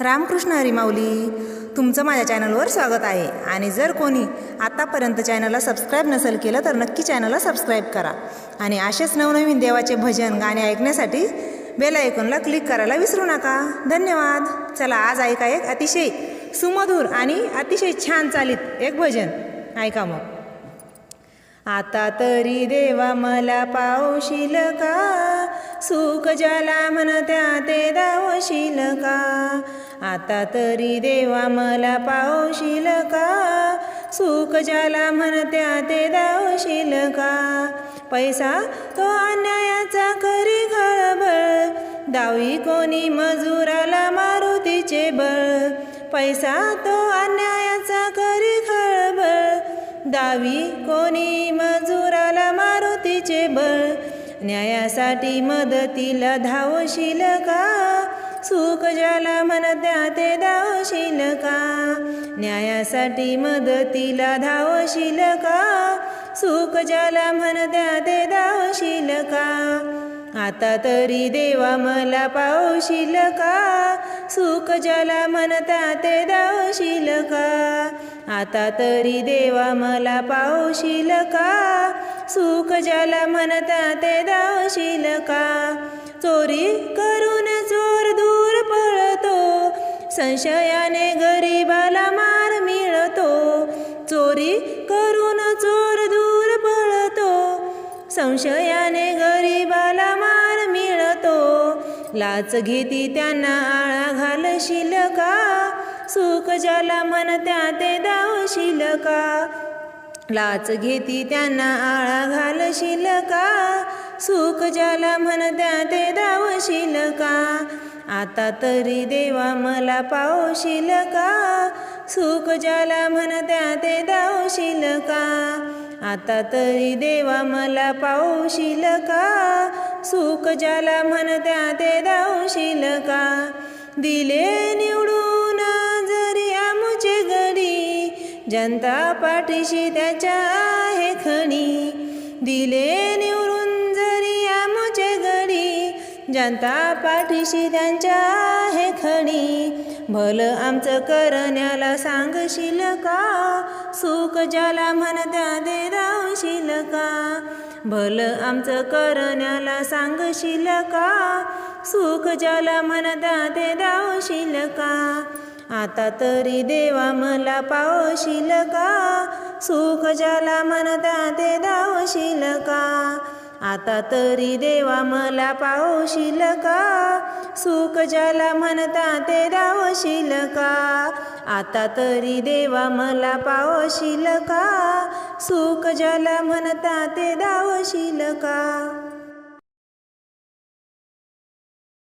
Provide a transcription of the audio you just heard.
रामकृष्ण हरी माऊली तुमचं माझ्या चॅनलवर स्वागत आहे. आणि जर कोणी आत्तापर्यंत चॅनलला सबस्क्राईब नसेल केलं तर नक्की चॅनलला सबस्क्राईब करा. आणि असेच नवनवीन देवाचे भजन गाणे ऐकण्यासाठी बेल आयकॉनला क्लिक करायला विसरू नका. धन्यवाद. चला आज ऐका एक अतिशय सुमधूर आणि अतिशय छान चालित एक भजन. ऐका मग. आता तरी देवा मला पावशील का? सुख ज्याला म्हणत्या ते दावशील का? आता तरी देवा मला पावशील का? सुख ज्याला म्हणत्या ते दावशील का? पैसा तो अन्यायाचा खरी खळबळ. दावी कोणी मजुराला मारुतीचे बळ. पैसा तो अन्यायाचा खरी खळबळ. दावी कोणी मजुराला मारुतीचे बळ. न्यायासाठी मदतीला धावशील का? सुख ज्याला म्हणत्या ते धावशील का? न्यायासाठी मदतीला धावशील का? सुख ज्याला म्हणत्या ते धावशील का? आता तरी देवा मला पावशील का? सुख ज्याला म्हणता ते दावशील का? आता तरी देवा मला पावशील का? सुख ज्याला म्हणता ते दावशील का? चोरी कर संशयाने गरीबाला मार मिळतो. चोरी करून चोर दूर पळतो. संशयाने गरीबाला मार मिळतो. लाच घेती त्यांना आळा घालशील का सुख ज्याला म्हणत्या ते दावशील का लाच घेती त्यांना आळा घालशील का सुख ज्याला म्हणत्या ते दावशील का आता तरी देवा मला पावशील का? सुख ज्याला म्हणत्या ते दावशील का? आता तरी देवा मला पावशील का? सुख ज्याला म्हणत्या ते दावशील का? दिले निवडून जरी आमचे गडी जनता पाठीशी त्याच्या आहे खणी. दिले निवडून जनता पाठीशी त्यांच्या आहे खणी. भलं आमचं करण्याला सांगशील का? सुख ज्याला म्हणत्या दे रावशील का? भलं आमचं करण्याला सांगशील का? सुख ज्याला म्हणता ते दावशील का? आता तरी देवा मला पावशील का? सुख ज्याला म्हणता ते दावशील का? आता तरी देवा मला पावशील का? सुख ज्याला म्हणता ते दावशील का? आता तरी देवा मला पावशील का? सुख ज्याला म्हणता ते दावशील का?